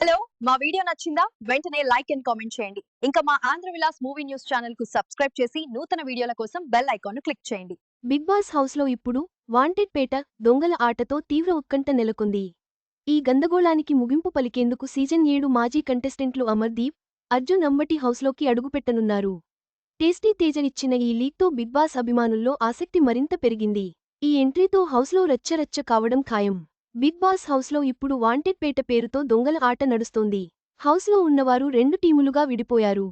Hello మా video నచ్చిందా? వెంటనే లైక్ అండ్ కామెంట్ చేయండి. ఇంకా మా ఆంధ్ర విలాస్ మూవీ న్యూస్ ఛానల్కు సబ్స్క్రైబ్ చేసి నూతన వీడియోల కోసం బెల్ ఐకాన్ క్లిక్ చేయండి. బిగ్ బాస్ హౌస్లో ఇప్పుడు వాంటెడ్ పేట దొంగల ఆటతో తీవ్ర ఉత్కంఠ నెలకొంది. ఈ గందగోళానికి ముగింపు పలికేందుకు సీజన్ ఏడు మాజీ కంటెస్టెంట్లు అమర్దీప్ అర్జున్ అంబటి హౌస్లోకి అడుగుపెట్టనున్నారు. టేస్టీ తేజనిచ్చిన ఇచ్చిన ఈ లీక్తో బిగ్ బాస్ అభిమానుల్లో ఆసక్తి మరింత పెరిగింది. ఈ ఎంట్రీతో హౌస్లో రచ్చరచ్చ కావడం ఖాయం. బిగ్ బాస్ హౌస్లో ఇప్పుడు వాంటెడ్ పేట పేరుతో దొంగల ఆట నడుస్తోంది. హౌస్లో ఉన్నవారు రెండు టీములుగా విడిపోయారు.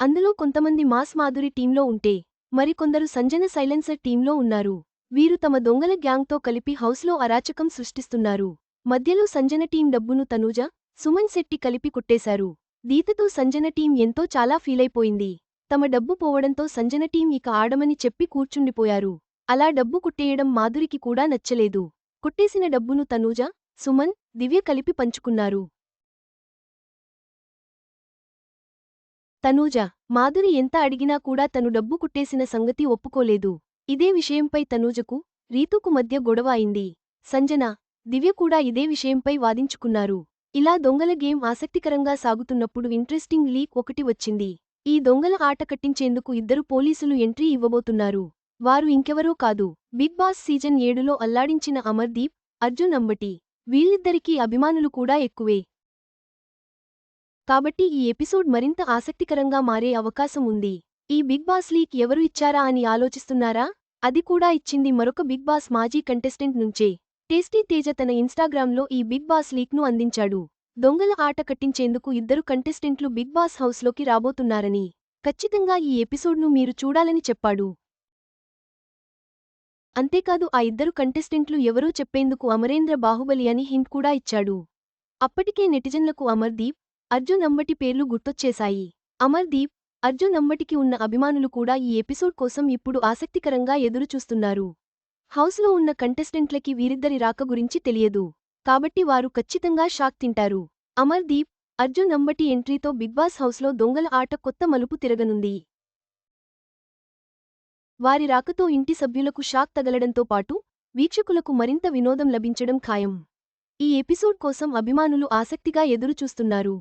అందులో కొంతమంది మాస్ మాధురి టీంలో ఉంటే మరికొందరు సంజన సైలెన్సర్ టీంలో ఉన్నారు. వీరు తమ దొంగల గ్యాంగ్తో కలిపి హౌస్లో అరాచకం సృష్టిస్తున్నారు. మధ్యలో సంజన టీం డబ్బును తనూజ సుమన్ శెట్టి కలిపి కొట్టేశారు. దీతతో సంజన టీం ఎంతో చాలా ఫీలైపోయింది. తమ డబ్బు పోవడంతో సంజన టీం ఇక ఆడమని చెప్పి కూర్చుండిపోయారు. అలా డబ్బు కుట్టేయడం మాధురికి కూడా నచ్చలేదు. కుట్టేసిన డబ్బును తనూజ సుమన్ దివ్య కలిపి పంచుకున్నారు. తనూజ మాధురి ఎంత అడిగినా కూడా తను డబ్బు కుట్టేసిన సంగతి ఒప్పుకోలేదు. ఇదే విషయంపై తనూజకు రీతుకు మధ్య గొడవ అయింది. సంజన దివ్య కూడా ఇదే విషయంపై వాదించుకున్నారు. ఇలా దొంగల గేమ్ ఆసక్తికరంగా సాగుతున్నప్పుడు ఇంట్రెస్టింగ్ లీక్ ఒకటి వచ్చింది. ఈ దొంగల ఆట కట్టించేందుకు ఇద్దరు పోలీసులు ఎంట్రీ ఇవ్వబోతున్నారు. వారు ఇంకెవరో కాదు. బిగ్ బాస్ సీజన్ ఏడులో అల్లాడించిన అమర్దీప్ అర్జున్ అంబటి. వీళ్ళిద్దరికీ అభిమానులు కూడా ఎక్కువే. కాబట్టి ఈ ఎపిసోడ్ మరింత ఆసక్తికరంగా మారే అవకాశం ఉంది. ఈ బిగ్ బాస్ లీక్ ఎవరు ఇచ్చారా అని ఆలోచిస్తున్నారా? అది కూడా ఇచ్చింది మరొక బిగ్ బాస్ మాజీ కంటెస్టెంట్ నుంచే. టేస్టీ తేజ తన ఇన్స్టాగ్రామ్లో ఈ బిగ్ బాస్ లీక్ను అందించాడు. దొంగల ఆట కట్టించేందుకు ఇద్దరు కంటెస్టెంట్లు బిగ్ బాస్ హౌస్లోకి రాబోతున్నారని. ఖచ్చితంగా ఈ ఎపిసోడ్ను మీరు చూడాలని చెప్పాడు. అంతేకాదు ఆ ఇద్దరు కంటెస్టెంట్లు ఎవరో చెప్పేందుకు అమరేంద్ర బాహుబలి అని హింట్ కూడా ఇచ్చాడు. అప్పటికే నెటిజన్లకు అమర్దీప్ అర్జున్ అంబటి పేర్లు గుర్తొచ్చేశాయి. అమర్దీప్ అర్జున్ అంబటికి ఉన్న అభిమానులు కూడా ఈ ఎపిసోడ్ కోసం ఇప్పుడు ఆసక్తికరంగా ఎదురుచూస్తున్నారు. హౌస్లో ఉన్న కంటెస్టెంట్లకి వీరిద్దరి రాక గురించి తెలియదు. కాబట్టి వారు ఖచ్చితంగా షాక్ తింటారు. అమర్దీప్ అర్జున్ అంబటి ఎంట్రీతో బిగ్బాస్ హౌస్లో దొంగల ఆట కొత్త మలుపు తిరగనుంది. వారి రాకతో ఇంటి సభ్యులకు షాక్ తగలడంతో పాటు వీక్షకులకు మరింత వినోదం లభించడం ఖాయం. ఈ ఎపిసోడ్ కోసం అభిమానులు ఆసక్తిగా ఎదురుచూస్తున్నారు.